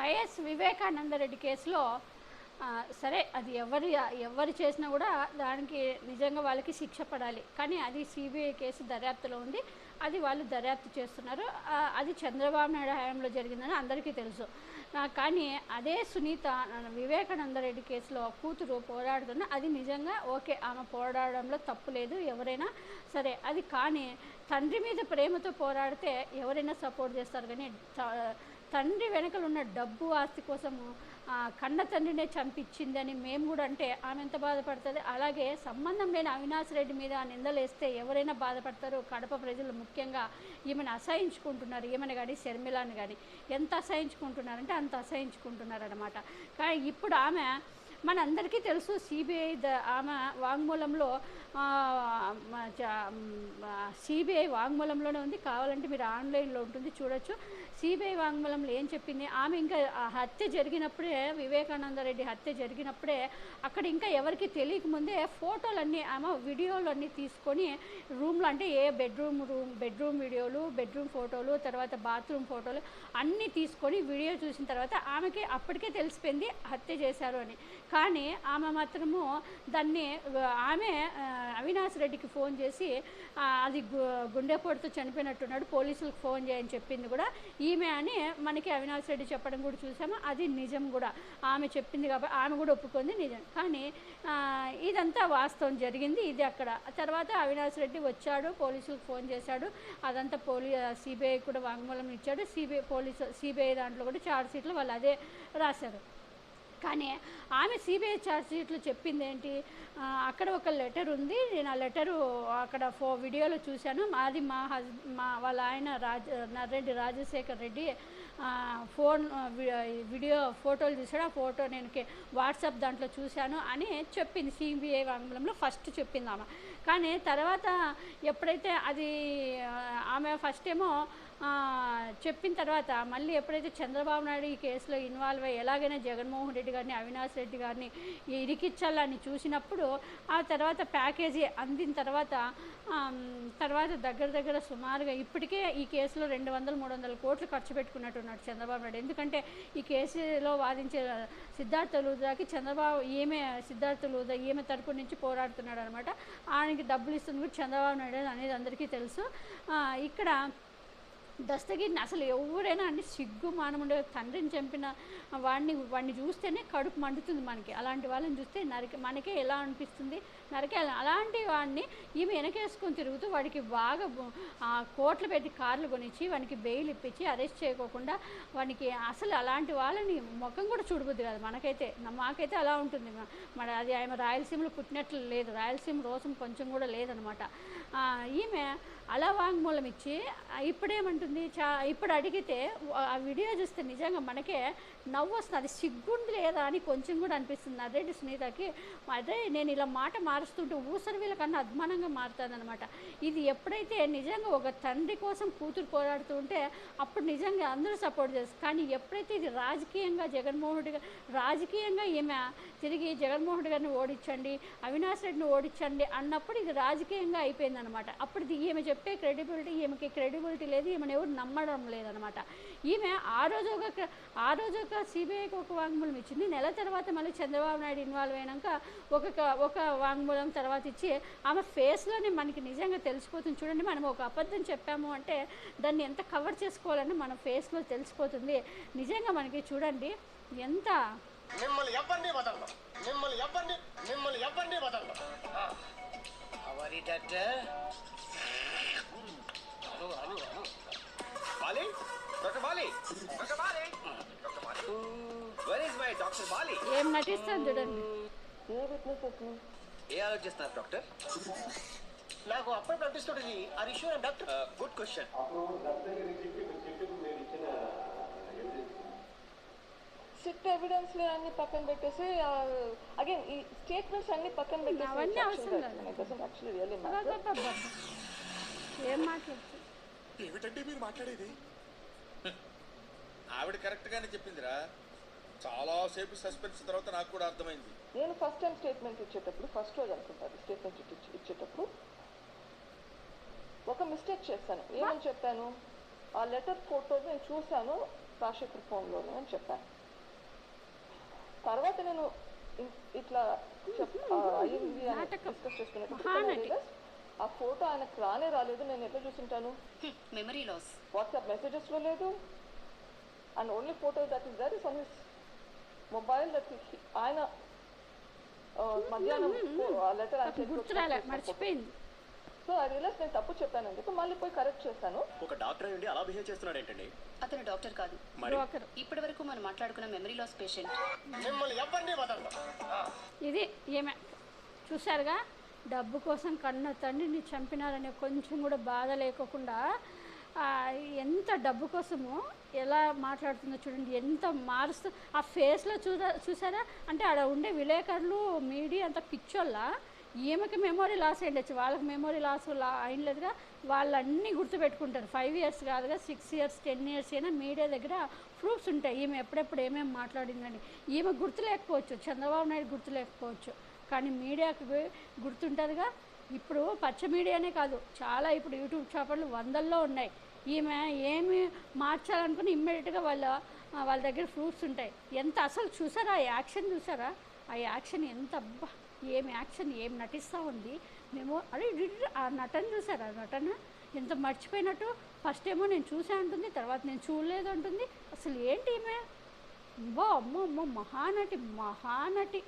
YS Vivekananda Reddy కేసులో సరే అది ఎవరి ఎవరు చేసినా కూడా దానికి నిజంగా వాళ్ళకి శిక్ష పడాలి. కానీ అది సిబిఐ కేసు దర్యాప్తులో ఉంది. అది వాళ్ళు దర్యాప్తు చేస్తున్నారు. అది చంద్రబాబు నాయుడు హయాంలో జరిగిందని అందరికీ తెలుసు. కానీ అదే సునీత వివేకానందరెడ్డి వివేకానంద రెడ్డి కేసులో కూతురు పోరాడుతున్న అది నిజంగా ఓకే ఆమె పోరాడడంలో తప్పు లేదు ఎవరైనా సరే అది కానీ తండ్రి మీద ప్రేమతో పోరాడితే ఎవరైనా సపోర్ట్ చేస్తారు కానీ తండ్రి వెనకలు ఉన్న డబ్బు ఆస్తి కోసము కన్న తండ్రినే చంపించిందని మేము కూడా అంటే ఆమె ఎంత బాధపడుతుంది? అలాగే సంబంధం లేని అవినాష్ రెడ్డి మీద నిందలేస్తే ఎవరైనా బాధపడతారు? కడప ప్రజలు ముఖ్యంగా ఈమెను అసహించుకుంటున్నారు. ఈమెను కానీ షర్మిలాను కానీ ఎంత అసహించుకుంటున్నారంటే అంత అసహించుకుంటున్నారనమాట కానీ ఇప్పుడు ఆమె మనందరికీ తెలుసు సిబిఐ ద ఆమె వాంగ్మూలంలో సిబిఐ వాంగ్మూలంలోనే ఉంది. కావాలంటే మీరు ఆన్లైన్లో ఉంటుంది చూడొచ్చు. సిబిఐ వాంగ్మూలంలో ఏం చెప్పింది? ఆమె ఇంకా ఆ హత్య జరిగినప్పుడే వివేకానంద రెడ్డి హత్య జరిగినప్పుడే అక్కడ ఇంకా ఎవరికి తెలియకముందే ఫోటోలన్నీ ఆమె వీడియోలన్నీ తీసుకొని రూమ్లో అంటే ఏ బెడ్రూమ్ రూమ్ బెడ్రూమ్ వీడియోలు బెడ్రూమ్ ఫోటోలు తర్వాత బాత్రూమ్ ఫోటోలు అన్నీ తీసుకొని వీడియో చూసిన తర్వాత ఆమెకి అప్పటికే తెలిసిపోయింది హత్య చేశారు అని. కానీ ఆమె మాత్రము దాన్ని ఆమె అవినాష్ రెడ్డికి ఫోన్ చేసి అది గుండెపోటుతో చనిపోయినట్టున్నాడు పోలీసులకు ఫోన్ చేయని చెప్పింది కూడా ఈమె అని మనకి అవినాష్ రెడ్డి చెప్పడం కూడా చూసాము. అది నిజం కూడా. ఆమె చెప్పింది కాబట్టి ఆమె కూడా ఒప్పుకుంది నిజం. కానీ ఇదంతా వాస్తవం జరిగింది. ఇది అక్కడ. తర్వాత అవినాష్ రెడ్డి వచ్చాడు పోలీసులకు ఫోన్ చేశాడు. అదంతా పోలీ సిబిఐ కూడా వాంగ్మూలం ఇచ్చాడు. సిబిఐ పోలీసు సిబిఐ దాంట్లో కూడా చార్జ్ షీట్లు వాళ్ళు అదే రాశారు. కానీ ఆమె సిబిఐ ఛార్జ్ షీట్లో చెప్పింది ఏంటి? అక్కడ ఒక లెటర్ ఉంది. నేను ఆ లెటరు అక్కడ ఫో వీడియోలో చూశాను. మాది మా హస్ మా వాళ్ళ ఆయన రాజ నర్రెడ్డి రాజశేఖర్ రెడ్డి ఫోన్ వీడియో ఫోటోలు చూసాడు ఆ ఫోటో నేను వాట్సాప్ దాంట్లో చూశాను అని చెప్పింది సిబిఐ ఆంగ్లంలో. ఫస్ట్ చెప్పింది ఆమె. కానీ తర్వాత ఎప్పుడైతే అది ఆమె ఫస్ట్ ఏమో చెప్పిన తర్వాత మళ్ళీ ఎప్పుడైతే చంద్రబాబు నాయుడు ఈ కేసులో ఇన్వాల్వ్ అయ్యి ఎలాగైనా జగన్మోహన్ రెడ్డి గారిని అవినాష్ రెడ్డి గారిని ఇరికిచ్చాలని చూసినప్పుడు ఆ తర్వాత ప్యాకేజీ అందిన తర్వాత తర్వాత దగ్గర దగ్గర సుమారుగా ఇప్పటికే ఈ కేసులో రెండు వందల మూడు వందల కోట్లు ఖర్చు పెట్టుకున్నట్టున్నాడు చంద్రబాబు నాయుడు. ఎందుకంటే ఈ కేసులో వాదించే సిద్ధార్థ లూదాకి చంద్రబాబు ఈమె సిద్ధార్థ లూదా ఈమె తరపు నుంచి పోరాడుతున్నాడు అనమాట ఆయనకి డబ్బులు ఇస్తుంది కూడా చంద్రబాబు నాయుడు అనేది అందరికీ తెలుసు. ఇక్కడ దస్తగిరిని అసలు ఎవరైనా అండి సిగ్గు మానముండే తండ్రిని చంపిన వాడిని వాడిని చూస్తేనే కడుపు మండుతుంది మనకి. అలాంటి వాళ్ళని చూస్తే నరికి మనకే ఎలా అనిపిస్తుంది? నరికే అలాంటి వాడిని ఈమె వెనకేసుకొని తిరుగుతూ వాడికి బాగా కోట్లు పెట్టి కార్లు కొనిచ్చి వానికి బెయిల్ ఇప్పించి అరెస్ట్ చేయకోకుండా వానికి అసలు అలాంటి వాళ్ళని ముఖం కూడా చూడబుద్ది కాదు మనకైతే. మాకైతే అలా ఉంటుంది. మన అది ఆమె రాయలసీమలో పుట్టినట్లు లేదు. రాయలసీమ రోసం కొంచెం కూడా లేదనమాట. ఈమె అలా వాంగ్మూలం ఇచ్చి ఇప్పుడేమంటుంది ఇప్పుడేమంటుంది చా ఇప్పుడు అడిగితే ఆ వీడియో చూస్తే నిజంగా మనకే నవ్వు వస్తుంది అది సిగ్గుంది లేదా అని కొంచెం కూడా అనిపిస్తుంది. అదే సునీతకి అదే నేను ఇలా మాట మారుస్తుంటే ఊసరి వీళ్ళకన్నా అద్మానంగా మారుతుందనమాట ఇది ఎప్పుడైతే నిజంగా ఒక తండ్రి కోసం కూతురు పోరాడుతుంటే అప్పుడు నిజంగా అందరూ సపోర్ట్ చేస్తారు. కానీ ఎప్పుడైతే ఇది రాజకీయంగా జగన్మోహన్ రెడ్డి రాజకీయంగా ఈమె తిరిగి జగన్మోహన్ రెడ్డి గారిని ఓడించండి అవినాష్ రెడ్డిని ఓడించండి అన్నప్పుడు ఇది రాజకీయంగా అయిపోయిందనమాట అప్పుడు ఇది ఈమె చెప్పే క్రెడిబిలిటీ ఈమెకి క్రెడిబిలిటీ లేదు ఈమెను ఎవరు నమ్మడం లేదనమాట ఈమె ఆ రోజు ఒక క్ర- ఆ రోజు ఒక సిబిఐకి ఒక వాంగ్మూలం ఇచ్చింది. నెల తర్వాత మళ్ళీ చంద్రబాబు నాయుడు ఇన్వాల్వ్ అయినాక ఒక ఒక వాంగ్మూలం తర్వాత ఇచ్చి ఆమె ఫేస్లోనే మనకి నిజంగా తెలిసిపోతుంది. చూడండి మనం ఒక అబద్ధం చెప్పాము అంటే దాన్ని ఎంత కవర్ చేసుకోవాలని మన ఫేస్లో తెలిసిపోతుంది. నిజంగా మనకి చూడండి ఎంత మిమ్మల్ని ఎవరిని వదలను. మిమ్మల్ని ఎవరిని మిమ్మల్ని ఎవరిని వదలను. అవరి డాక్టర్. ఏం నటిస్తాను చూడండి. ఏ ఆలోచిస్తున్నారు డాక్టర్? నాకు అప్పుడు అనిపిస్తుంటుంది ఆ issue doctor. Good question SIT evidence అన్ని పక్కన పెట్టేసి అగైన్ ఈ స్టేట్మెంట్స్ అన్ని పక్కన అవసరం. పెట్టేసి అబ్బబ్బబ్బబ్బ. ఏం మాట్లాడుతుంది ఏమిటండి మీరు మాట్లాడేది? ఆవిడ కరెక్ట్ గానే చెప్పిందిరా. చాలా సేపు సస్పెన్స్ తర్వాత నాకు కూడా అర్థమైంది. నేను ఫస్ట్ టైం స్టేట్మెంట్ ఇచ్చేటప్పుడు ఫస్ట్ రోజు అనుకుంటాను స్టేట్మెంట్ ఇచ్చేటప్పుడు. ఒక మిస్టేక్ చేశాను. ఏమని చెప్పాను? ఆ లెటర్ ఫోటో నేను చూశాను రాజశేఖర్ ఫోన్లోనే అని చెప్పాను. తర్వాత నేను ఇట్లా అయ్యింది అని నాటకం. డిస్కస్ చేసుకున్నప్పుడు ఆ ఫోటో ఆయనకు రానే రాలేదు నేను ఎట్లా చూసింటాను? మెమరీ లాస్ వాట్సాప్ మెసేజెస్లో లేదు and only photo that is that is on his mobile that ఆయన ఆ, మధ్యాహ్నం లెటర్ గుర్తురాలే మర్చిపోయింది. సో ఐ రియలైస్ నేను తప్పు చెప్పానని చెప్పి మళ్ళీ పోయి కరెక్ట్ చేశాను. ఒక డాక్టర్ అయ్యండి అలా బిహేవ్ చేస్తున్నాడు ఏంటండి? అతను డాక్టర్ కాదు. బ్రోకర్. ఇప్పటి వరకు మనం మాట్లాడుకున్న మెమరీ లాస్ పేషెంట్ మిమ్మల్ని ఎవరిని ఇది ఏమే చూశారుగా? డబ్బు కోసం కన్న తండ్రిని చంపినారనే కొంచెం కూడా బాధ లేకోకుండా ఎంత డబ్బు కోసము ఎలా మాట్లాడుతుందో చూడండి ఎంత మారుస్తూ ఆ ఫేస్లో చూసా చూసారా? అంటే ఆడ ఉండే విలేకరులు మీడియా అంత పిచ్చోళ్ళ? ఈమెకి మెమొరీ లాస్ అయ్యచ్చు వాళ్ళకి మెమొరీ లాస్ లా అయినలేదుగా వాళ్ళన్నీ గుర్తుపెట్టుకుంటారు. ఫైవ్ ఇయర్స్ కాదుగా సిక్స్ ఇయర్స్ టెన్ ఇయర్స్ అయినా మీడియా దగ్గర ప్రూఫ్స్ ఉంటాయి. ఈమె ఎప్పుడెప్పుడు ఏమేమి మాట్లాడిందని. ఈమె గుర్తు లేకపోవచ్చు చంద్రబాబు నాయుడు గుర్తు లేకపోవచ్చు కానీ మీడియాకి గుర్తుంటుందిగా. ఇప్పుడు పచ్చ మీడియానే కాదు చాలా ఇప్పుడు యూట్యూబ్ ఛానళ్ళు వందల్లో ఉన్నాయి. ఈమె ఏమి మార్చాలనుకుని ఇమ్మీడియట్గా వాళ్ళ వాళ్ళ దగ్గర ఫ్రూట్స్ ఉంటాయి. ఎంత అసలు చూసారా? ఆ యాక్షన్ చూసారా? ఆ యాక్షన్ ఎంత అబ్బా! ఏం యాక్షన్ ఏం నటిస్తూ ఉంది. మేము అరే ఆ నటన చూసారా? ఆ నటన ఎంత మర్చిపోయినట్టు ఫస్ట్ ఏమో నేను చూసా అంటుంది తర్వాత నేను చూడలేదు అంటుంది. అసలు ఏంటి ఈమె? అబ్బో అమ్మో అమ్మో మహానటి మహానటి.